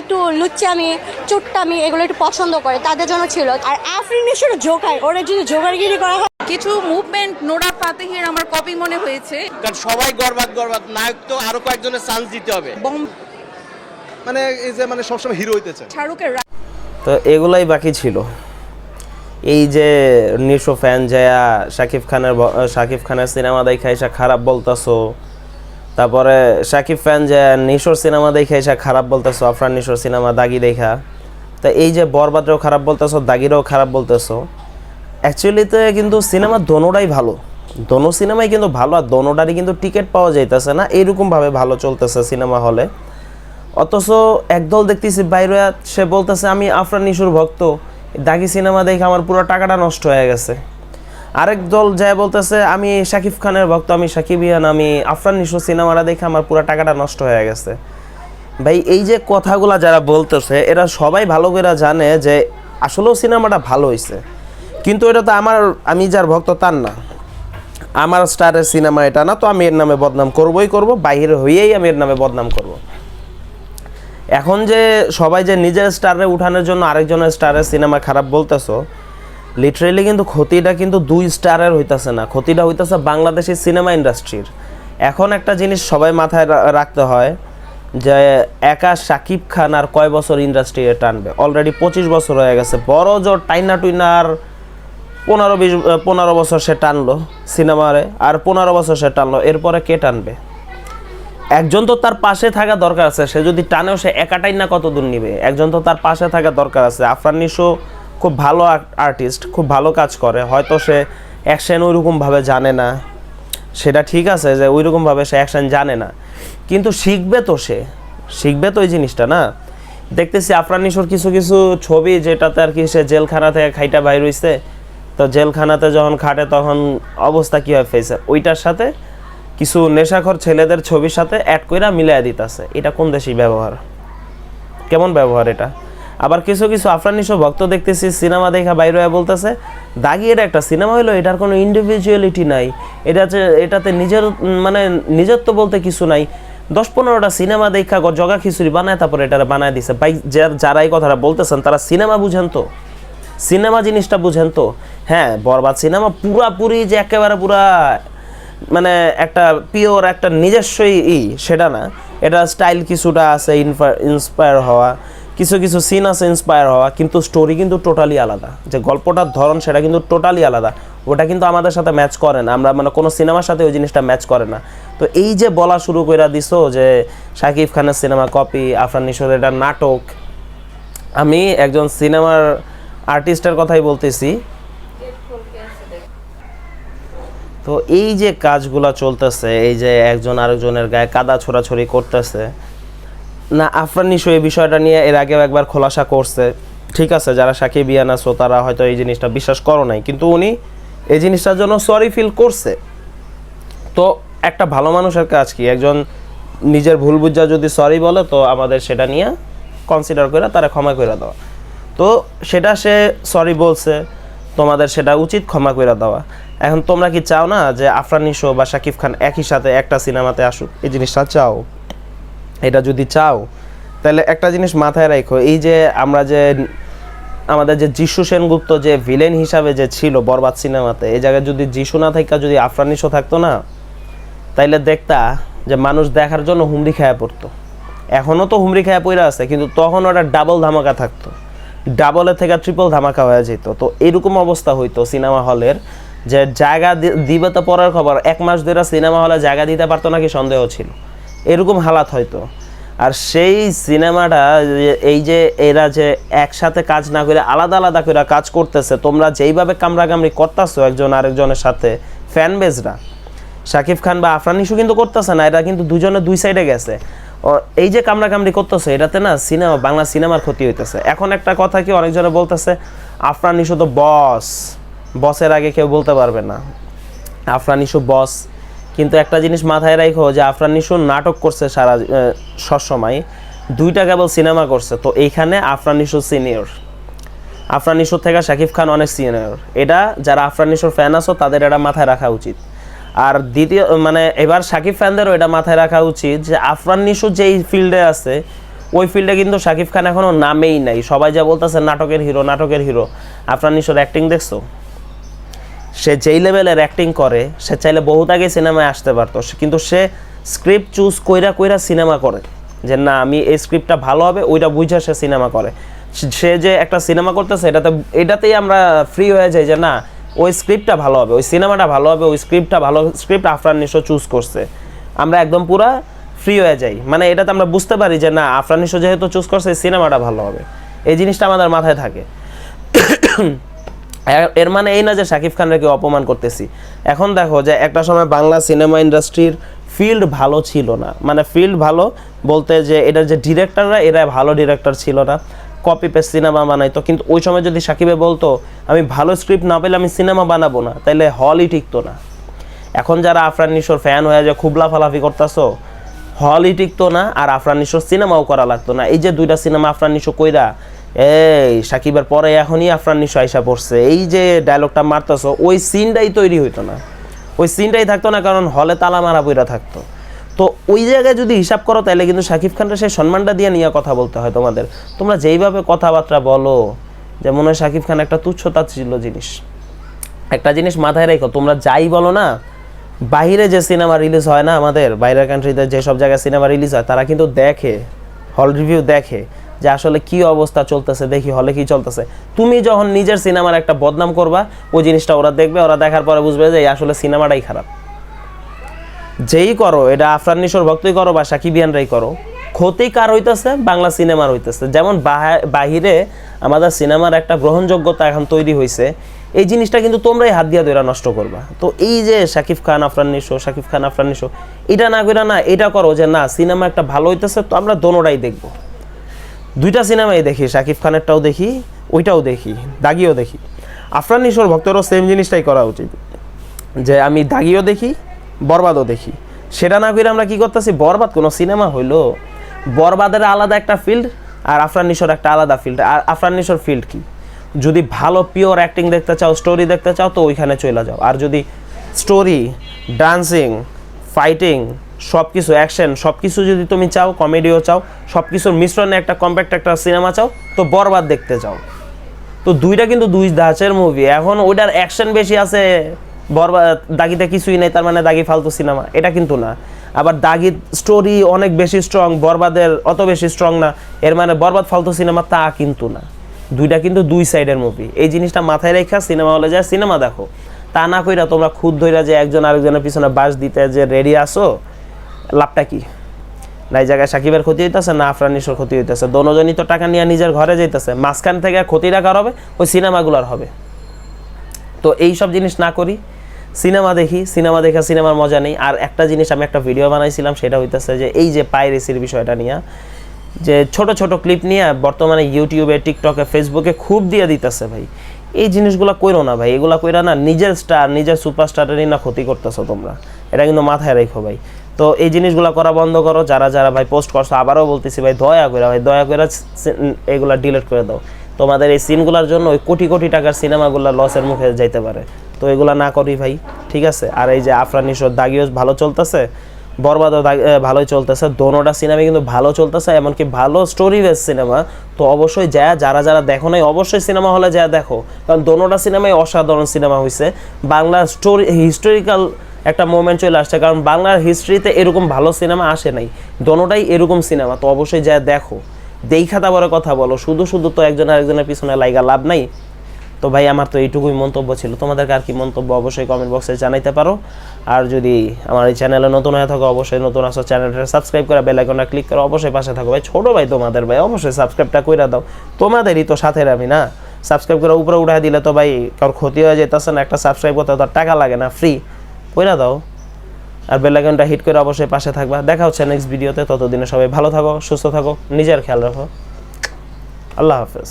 একটু লুচ্চামি চুট্টামি এগুলো একটু পছন্দ করে তাদের জন্য ছিল। আর আফরিন নিশোর জোকার ওরা যদি জোকারগিরি করা হয়। কিছু মুভমেন্ট নোরা ফাতেহির আমার কপি মনে হয়েছে। কারণ সবাই গর্বাত গর্বাত। নায়ক তো আরও কয়েকজনের চান্স দিতে হবে। মানে এই যে মানে সবসময় হিরো হইতে চায়। শাহরুখের তো এগুলাই বাকি ছিল। এই যে নিশো ফ্যান যায়া শাকিব খানের শাকিব খানের সিনেমা দেখা এসে খারাপ বলতাছো তারপরে শাকিব ফ্যান যে নিশোর সিনেমা দেখে এসে খারাপ বলতেছো, আফরান নিশোর সিনেমা দাগি দেখা। তা এই যে বরবাদরেও খারাপ বলতেছো, দাগিরাও খারাপ বলতেছো অ্যাকচুয়ালিতে কিন্তু সিনেমা দোনোটাই ভালো। দোনো সিনেমাই কিন্তু ভালো আর দোনোটারই কিন্তু টিকিট পাওয়া যাইতেছে না এইরকমভাবে ভালো চলতেছে সিনেমা হলে। অথচ একদল দেখতেছি বাইরে, সে বলতেছে, আমি আফরান নিশুর ভক্ত, দাগি সিনেমা দেখে আমার পুরো টাকাটা নষ্ট হয়ে গেছে। আরেক দল যায় বলতেছে, আমি শাকিব খানের ভক্ত, আমি শাকিব ইয়ান আমি আফরান নিশুর সিনেমাটা দেখে আমার পুরো টাকাটা নষ্ট হয়ে গেছে। ভাই, এই যে কথাগুলা যারা বলতেছে, এরা সবাই ভালো করে জানে যে আসলেও সিনেমাটা ভালো হয়েছে কিন্তু এটা তো আমার, আমি যার ভক্ত তার না। আমার স্টারের সিনেমা এটা না, তো আমি এর নামে বদনাম করবই করব বাইরে হয়েই আমি এর নামে বদনাম করব। এখন যে সবাই যে নিজের স্টারে উঠানোর জন্য আরেকজনের স্টারের সিনেমা খারাপ বলতেছো লিটারেলি কিন্তু ক্ষতিটা কিন্তু দুই স্টারের হইতাছে না। ক্ষতিটা হইতাছে বাংলাদেশের সিনেমা ইন্ডাস্ট্রির এখন একটা জিনিস সবাই মাথায় রাখতে হয় যে একা সাকিব খান আর কয় বছর ইন্ডাস্ট্রি টানবে? অলরেডি পঁচিশ বছর হয়ে গেছে। বড় জোর টাইনা টুইনা আর পনেরো বিশ পনেরো বছর সে টানলো সিনেমারে আর পনেরো বছর সে টানলো। এরপরে কে টানবে? একজন তো তার পাশে থাকা দরকার আছে। সে যদি টানেও সে একাটাই না কত দূর নিবে? একজন তো তার পাশে থাকা দরকার আছে। আফরান নিশো খুব ভালো আর্টিস্ট খুব ভালো কাজ করে। হয়তো সে অ্যাকশন ওইরকমভাবে জানে না। সেটা ঠিক আছে যে ওইরকমভাবে সে অ্যাকশন জানে না। কিন্তু শিখবে তো সে। শিখবে তো এই জিনিসটা, না? দেখতেছি আফরান নিশোর কিছু কিছু ছবি যেটাতে আর কি সে জেলখানা থেকে খাইটা বাইর হইছে। তো জেলখানাতে যখন খাটে তখন অবস্থা কী হয় ফেসে ওইটার সাথে কিছু নেশাখর ছেলেদের ছবির সাথে অ্যাড কইরা মিলাই দিতেছে। এটা কোন দেশি ব্যবহার? কেমন ব্যবহার এটা? আবার কিছু কিছু আফরানিশো ভক্ত দেখতেছি, সিনেমা দেখা বাইরে বলতেছে দাগি এটা একটা সিনেমা হলো এটার কোনো ইন্ডিভিজুয়ালিটি নাই। এটা এটাতে নিজের মানে নিজের তো বলতে কিছু নাই। দশ পনেরোটা সিনেমা দেখা, জগা খিচুড়ি বানায়, তারপরে এটা বানায় দিছে। ভাই, যার- এই কথাটা বলতেছেন, তারা সিনেমা বুঝেন তো। সিনেমা জিনিসটা বুঝেন তো। হ্যাঁ বরবাদ সিনেমা পুরাপুরি যে একেবারে পুরা মানে একটা পিওর একটা নিজস্বই ই, সেটা না। এটা স্টাইল কিছুটা আছে ইন্সপায়ার হওয়া। কিছু কিছু সিন আছে ইন্সপায়ার হওয়া, কিন্তু স্টোরি কিন্তু টোটালি আলাদা। যে গল্পটার ধরন সেটা কিন্তু টোটালি আলাদা। ওটা কিন্তু আমাদের সাথে ম্যাচ করে না। আমরা মানে কোনো সিনেমার সাথে ওই জিনিসটা ম্যাচ করে না। তো এই যে বলা শুরু করে দিছো যে শাকিব খানের সিনেমা কপি আফরান নিশোর এটা নাটক, আমি একজন সিনেমার আর্টিস্টের কথাই বলতেছি। তো এই যে কাজগুলা চলতেছে, এই যে একজন আরেকজনের গায়ে কাদা ছোড়াছড়ি করতেছে না, আফরান নিশো এই বিষয়টা নিয়ে এর আগেও একবার খোলাসা করছে। ঠিক আছে, যারা সাকিব ইয়ানা আছো তারা হয়তো এই জিনিসটা বিশ্বাস করো নাই। কিন্তু উনি এই জিনিসটার জন্য সরি ফিল করছে। তো একটা ভালো মানুষের কাজ কি? একজন নিজের ভুল বুঝা যদি সরি বলে, তো আমাদের সেটা নিয়ে কনসিডার করে তারা ক্ষমা করে দেওয়া। তো সেটা সে সরি বলছে, তোমাদের সেটা উচিত ক্ষমা করে দেওয়া। এখন তোমরা কি চাও না যে আফরান নিশো বা শাকিব খান একই সাথে একটা সিনেমাতে আসুক? এই জিনিসটা চাও। এটা যদি চাও, তাহলে একটা জিনিস মাথায় রাখো, এই যে আমরা যে, আমাদের যে যিশু সেনগুপ্ত যে ভিলেন হিসাবে যে ছিল বরবাদ সিনেমাতে, এই জায়গায় যদি যিশু না থাকা যদি আফরান নিশো থাকতো না, তাইলে দেখতা যে মানুষ দেখার জন্য হুমড়ি খেয়ে পড়তো। এখনও তো হুমড়ি খেয়ে পড়ে আছে, কিন্তু তখন ওটা ডাবল ধামাকা থাকতো। ডাবলের থেকে ট্রিপল ধামাকা হয়ে যেত। তো এরকম অবস্থা হইতো সিনেমা হলের, যে জায়গা দিবে তো পরের খবর, এক মাস ধরে সিনেমা হলে জায়গা দিতে পারতো নাকি সন্দেহ ছিল। এরকম হালাত হয়তো। আর সেই সিনেমাটা এই যে এরা যে একসাথে কাজ না করে আলাদা আলাদা করে কাজ করতেছে, তোমরা যেইভাবে কামড়াকামড়ি করতেছো একজন আরেকজনের সাথে ফ্যান বেজরা শাকিব খান বা আফরান ইস্যু কিন্তু করতেছে না এটা কিন্তু দুজনে দুই সাইডে গেছে। ও, এই যে কামড়াকামড়ি করতেছে, এটাতে না সিনেমা, বাংলা সিনেমার ক্ষতি হইতেছে। এখন একটা কথা কি অনেকজনে বলতেছে, আফরান ইস্যু তো বস বসের আগে কেউ বলতে পারবে না। আফরান ইস্যু বস কিন্তু একটা জিনিস মাথায় রাখো যে আফরান ইস্যু নাটক করছে সারা সবসময়। দুইটা কেবল সিনেমা করছে, তো এইখানে আফরান ইস্যু সিনিয়র আফরান থেকে শাকিব খান অনেক সিনিয়র এটা যারা আফরান ফ্যান আছো, তাদের এটা মাথায় রাখা উচিত। আর দ্বিতীয় মানে এবার শাকিব ফ্যানদেরও এটা মাথায় রাখা উচিত যে আফরান নিশু যেই ফিল্ডে আছে, ওই ফিল্ডে কিন্তু শাকিব খান এখনও নামেই নাই। সবাই যা বলতেছে, নাটকের হিরো নাটকের হিরো আফরান নিশোর অ্যাক্টিং দেখছ? সে যেই লেভেলের অ্যাক্টিং করে, সে চাইলে বহুত আগে সিনেমায় আসতে পারতো। কিন্তু সে স্ক্রিপ্ট চুজ কইরা কইরা সিনেমা করে। যে না, আমি এই স্ক্রিপ্টটা ভালো হবে, ওইটা বুঝে সে সিনেমা করে। সে যে একটা সিনেমা করতেছে, এটাতে এটাতেই আমরা ফ্রি হয়ে যাই যে না, ওই স্ক্রিপ্টটা ভালো হবে, ওই সিনেমাটা ভালো হবে, ওই স্ক্রিপ্টটা ভালো স্ক্রিপ্ট আফরান নিশো চুজ করছে। আমরা একদম পুরা ফ্রি হয়ে যাই। মানে এটাতে আমরা বুঝতে পারি যে না, আফরান নিশো যেহেতু চুজ করছে সিনেমাটা ভালো হবে। এই জিনিসটা আমাদের মাথায় থাকে। এর- মানে এই না যে শাকিব খানকে অপমান করতেছি। এখন দেখো যে একটা সময় বাংলা সিনেমা ইন্ডাস্ট্রির ফিল্ড ভালো ছিল না। মানে ফিল্ড ভালো বলতে যে এটার যে ডিরেক্টররা, এরা ভালো ডিরেক্টর ছিল না। কপি পেস্ট সিনেমা বানাইতো। কিন্তু ওই সময় যদি সাকিবে বলতো, আমি ভালো স্ক্রিপ্ট না পেলে আমি সিনেমা বানাবো না তাহলে হলই টিকতো না। এখন যারা আফরান নিশোর ফ্যান হয়ে যায় খুব লাফালাফি করতেছো হলই টিকতো না আর আফরান নিশোর সিনেমাও করা লাগতো না। এই যে দুইটা সিনেমা আফরান নিশো কইরা এই, সাকিবের পরে এখনই আফরান নিশো আইসা পড়ছে। এই যে ডায়লগটা মারতেছো, ওই সিনটাই তৈরি হইতো না। ওই সিনটাই থাকতো না, কারণ হলে তালা মারা বইরা থাকতো। তো ওই জায়গায় যদি হিসাব করো তাহলে কিন্তু শাকিব খানটা সেই সম্মানটা দিয়ে নিয়ে কথা বলতে হয় তোমাদের। তোমরা যেইভাবে কথাবার্তা বলো, যে মনে হয় শাকিব খান একটা তুচ্ছতা ছিল জিনিস। একটা জিনিস মাথায় রেখো, তোমরা যাই বলো না বাইরে যে সিনেমা রিলিজ হয় না আমাদের, বাইরের কান্ট্রিতে যেসব জায়গায় সিনেমা রিলিজ হয়, তারা কিন্তু দেখে হল রিভিউ দেখে। যে আসলে কি অবস্থা চলতেছে, দেখি হলে কি চলতেছে। তুমি যখন নিজের সিনেমার একটা বদনাম করবা, ওই জিনিসটা ওরা দেখবে, ওরা দেখার পরে বুঝবে যে আসলে সিনেমাটাই খারাপ। যেই করো, এটা আফরান নিশোর ভক্তই করো বা সাকিবিয়ানরাই করো, ক্ষতি কার হইতেছে? বাংলা সিনেমার হইতেছে। যেমন বাহিরে আমাদের সিনেমার একটা গ্রহণযোগ্যতা এখন তৈরি হয়েছে এই জিনিসটা কিন্তু তোমরাই হাত দিয়া দইরা নষ্ট করবা। তো এই যে শাকিব খান, আফরান নিশো, শাকিব খান, আফরান নিশো, এটা না কইরা না, এটা করো যে না, সিনেমা একটা ভালো হইতেছে, তো আমরা দোনোটাই দেখব। দুইটা সিনেমাই দেখি, শাকিব খানেরটাও দেখি, ওইটাও দেখি, দাগিও দেখি। আফরান নিশোর ভক্তরও সেম জিনিসটাই করা উচিত, যে আমি দাগিও দেখি, বরবাদও দেখি। সেটা না করে আমরা কি করতেছি? বরবাদ কোনো সিনেমা হইল, বরবাদের আলাদা একটা ফিল্ড আর আফরান নিশোর একটা আলাদা ফিল্ড আর আফরান নিশোর ফিল্ড কি? যদি ভালো পিওর অ্যাক্টিং দেখতে চাও স্টোরি দেখতে চাও, তো ওইখানে চলে যাও। আর যদি স্টোরি ডান্সিং ফাইটিং সব কিছু অ্যাকশন সব কিছু যদি তুমি চাও কমেডিও চাও সব কিছুর মিশ্রণে একটা কম্প্যাক্ট একটা সিনেমা চাও, তো বরবাদ দেখতে চাও। তো দুইটা কিন্তু দুই ধাঁচের মুভি এখন ওইটার অ্যাকশন বেশি আছে বরবাদ দাগিতে কিছুই নেই, তার মানে দাগি ফালতু সিনেমা এটা কিন্তু না। আবার দাগির স্টোরি অনেক বেশি স্ট্রং বরবাদের অত বেশি স্ট্রং না। এর মানে বরবাদ ফালতু সিনেমা তা কিন্তু না। দুইটা কিন্তু দুই সাইডের মুভি এই জিনিসটা মাথায় রেখা সিনেমা হলে যায় সিনেমা দেখো। তা না কইরা তোমরা খুদ ধইরা যে একজন আরেকজনের পিছনে বাস দিতে যে রেডি আসো লাভটা কি? না, এই জায়গায় সাকিবের ক্ষতি হইতেছে, না আফরান ক্ষতি হইতেছে। দোনোজনই তো টাকা নিয়ে নিজের ঘরে যাইতেছে। মাঝখান থেকে ক্ষতিটা কার হবে, ওই সিনেমাগুলোর হবে। তো এই সব জিনিস না করি। সিনেমা দেখি, সিনেমা দেখা সিনেমার মজা নেই। আর একটা জিনিস আমি একটা ভিডিও বানাইছিলাম, সেটা হইতেছে যে এই যে পাইরেসির বিষয়টা নিয়ে, যে ছোট ছোট ক্লিপ নিয়ে বর্তমানে ইউটিউবে, টিকটকে, ফেসবুকে খুব দিয়ে দিতেছে ভাই। এই জিনিসগুলো কইরো না ভাই, এগুলা কইরা না নিজের স্টার নিজের সুপারস্টারেরই না ক্ষতি করতেছো তোমরা। এটা কিন্তু মাথায় রেখো ভাই। তো এই জিনিসগুলো করা বন্ধ করো, যারা যারা ভাই পোস্ট করছ, আবারও বলতেছি ভাই, দয়া করে, ভাই দয়া করে এগুলা ডিলিট করে দাও। তোমাদের এই সিনগুলোর জন্য ওই কোটি কোটি টাকার সিনেমাগুলো লসের মুখে যাইতে পারে। তো এগুলা না করি ভাই, ঠিক আছে? আর এই যে আফরান নিশোর দাগিও ভালো চলতেছে? বরবাদও ভালোই চলতেছে। দোনোটা সিনেমা কিন্তু ভালো চলতেছে, এমনকি ভালো স্টোরি বেস সিনেমা তো অবশ্যই যা যারা যারা দেখো নাই, অবশ্যই সিনেমা হলে যা দেখো। কারণ দোনোটা সিনেমাই অসাধারণ সিনেমা হয়েছে বাংলা স্টোরি হিস্টোরিক্যাল একটা মোমেন্ট চলে আসছে। কারণ বাংলার হিস্ট্রিতে এরকম ভালো সিনেমা আসে নাই। দোনোটাই এরকম সিনেমা তো অবশ্যই যা দেখো। দেখা তারপরে কথা বলো। শুধু শুধু তো একজন আরেকজনের পিছনে লাইগা লাভ নাই। তো ভাই, আমার তো এইটুকুই মন্তব্য ছিল। তোমাদেরকে আর কি মন্তব্য অবশ্যই কমেন্ট বক্সে জানাইতে পারো। আর যদি আমার এই চ্যানেলে নতুন হয়ে থাকো, অবশ্যই নতুন আসো চ্যানেলটা সাবস্ক্রাইব করে বেল আইকনটা ক্লিক করে অবশ্যই পাশে থাকো। ভাই, ছোটো ভাই তোমাদের, ভাই, অবশ্যই সাবস্ক্রাইবটা করে দাও। তোমাদেরই তো সাথে আমি, না? সাবস্ক্রাইব করে উপরে উঠে দিলে তো ভাই কারোর ক্ষতি হয়ে যেতেছে না। একটা সাবস্ক্রাইব করতে তো টাকা লাগে না ফ্রি কইরা দাও। আর বেল আইকনটা হিট করে অবশ্যই পাশে থাকবা। দেখা হচ্ছে নেক্সট ভিডিওতে ততদিনে সবাই ভালো থাকো, সুস্থ থাকো, নিজের খেয়াল রাখো। আল্লাহ হাফেজ।